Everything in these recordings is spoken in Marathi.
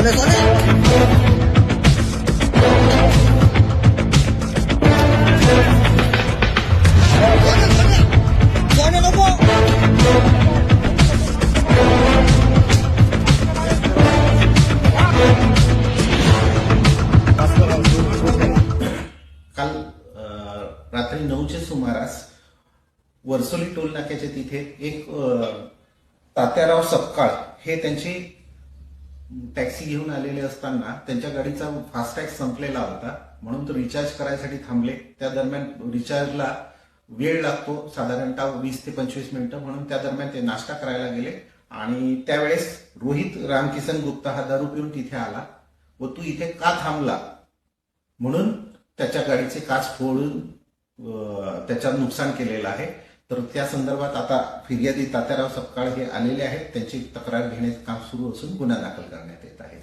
सोने सोने काल रात्री नऊच्या सुमारास वर्सोली टोल नाक्याच्या तिथे एक तात्याराव सपकाळ हे त्यांची टॅक्सी घेऊन आलेले असताना त्यांच्या गाडीचा फास्टॅग संपलेला होता. म्हणून तो रिचार्ज करायसाठी थांबले. त्या दरम्यान रिचार्जला वेळ लागतो साधारणतः वीस ते पंचवीस मिनिटं. म्हणून त्या दरम्यान ते नाश्ता करायला गेले. आणि त्यावेळेस रोहित रामकिसन गुप्ता हा दारू पिऊन तिथे आला व तू इथे का थांबला? म्हणून त्याच्या गाडीचे काच फोडून त्याच्यात नुकसान केलेलं आहे. तर त्या संदर्भात आता फिर्यादी तात्याराव सपकाळ हे आलेले आहेत. त्यांची तक्रार घेण्याचं काम सुरू असून गुन्हा दाखल करण्यात येत आहे.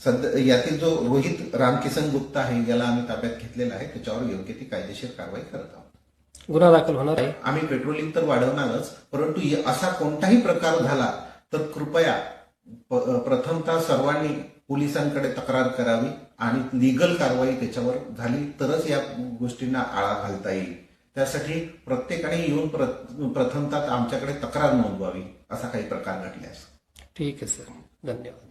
सध्या यातील जो रोहित रामकिसन गुप्ता आहे याला आम्ही ताब्यात घेतलेला आहे. त्याच्यावर योग्य ती कायदेशीर कारवाई करत आहोत. गुन्हा दाखल होणार आहे. आम्ही पेट्रोलिंग तर वाढवणारच परंतु असा कोणताही प्रकार झाला तर कृपया प्रथमतः सर्वांनी पोलिसांकडे तक्रार करावी आणि लिगल कारवाई त्याच्यावर झाली तरच या गोष्टींना आळा घालता येईल. त्यासाठी प्रत्येकाने येऊन प्र- प्रथमतः आमच्याकडे तक्रार नोंदवावी असा काही प्रकार घडल्यास ठीक आहे सर. धन्यवाद.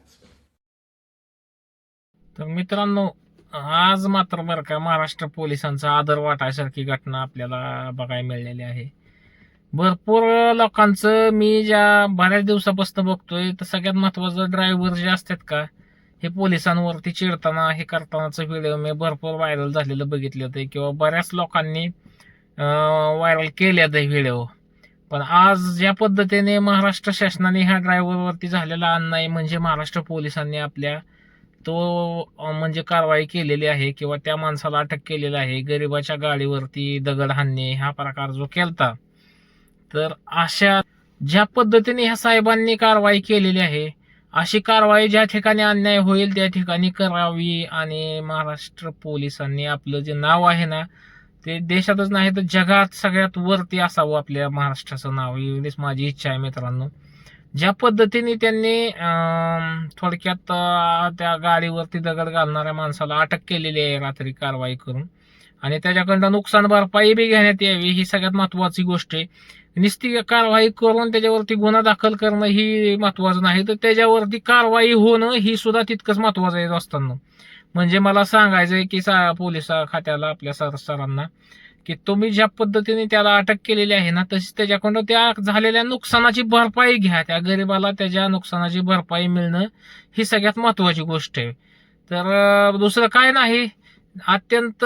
तर मित्रांनो आज मात्र बरं का महाराष्ट्र पोलिसांचा आदर वाटायसारखी घटना आपल्याला बघायला मिळालेली आहे. भरपूर लोकांचं मी ज्या बऱ्याच दिवसापासून बघतोय तर सगळ्यात महत्वाचं ड्रायव्हर जे असतात का हे पोलिसांवरती चिडताना हे करतानाचं व्हिडिओ मी भरपूर व्हायरल झालेलं बघितलं होतं किंवा बऱ्याच लोकांनी व्हायरल केल्यात व्हिडिओ पण आज ज्या पद्धतीने महाराष्ट्र शासनाने ह्या ड्रायव्हरवरती झालेला अन्याय म्हणजे महाराष्ट्र पोलिसांनी आपल्या तो म्हणजे कारवाई केलेली आहे किंवा त्या माणसाला अटक केलेली आहे गरिबाच्या गाडीवरती दगड हाणणे हा प्रकार जो केलता. तर अशा ज्या पद्धतीने ह्या साहेबांनी कारवाई केलेली आहे अशी कारवाई ज्या ठिकाणी अन्याय होईल त्या ठिकाणी करावी आणि महाराष्ट्र पोलिसांनी आपलं जे नाव आहे ना ते देशातच नाही तर जगात सगळ्यात वरती असावं आपल्या महाराष्ट्राचं नाव. एवढीच माझी इच्छा आहे मित्रांनो. ज्या पद्धतीने त्यांनी थोडक्यात त्या गाडीवरती दगड घालणाऱ्या माणसाला अटक केलेली आहे रात्री कारवाई करून. आणि त्याच्याकडनं नुकसान भरपाई बी घेण्यात यावी ही सगळ्यात महत्वाची गोष्ट आहे. निस्ती कारवाई करून त्याच्यावरती गुन्हा दाखल करणं ही महत्वाचं नाही. तर त्याच्यावरती कारवाई होणं ही सुद्धा तितकंच महत्वाचं आहे असताना. म्हणजे मला सांगायचंय की सा पोलीस खात्याला आपल्या सर सरांना की तुम्ही ज्या पद्धतीने त्याला अटक केलेली आहे ना तशी त्याच्याकडून त्या झालेल्या नुकसानाची भरपाई घ्या. त्या गरिबाला त्याच्या नुकसानाची भरपाई मिळणं ही सगळ्यात महत्वाची गोष्ट आहे. तर दुसरं काय नाही. अत्यंत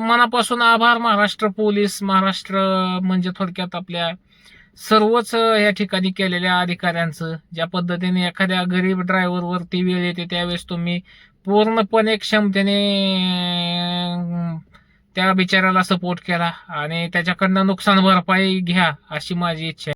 मनापासून आभार महाराष्ट्र पोलीस महाराष्ट्र म्हणजे थोडक्यात आपल्या सर्वच या ठिकाणी केलेल्या अधिकाऱ्यांचं. ज्या पद्धतीने एखाद्या गरीब ड्रायव्हरवरती वेळ येते त्यावेळेस तुम्ही पूर्णपणे क्षमतेने त्या बिचाऱ्याला सपोर्ट केला आणि त्याच्याकडनं नुकसान भरपाई घ्या अशी माझी इच्छा आहे.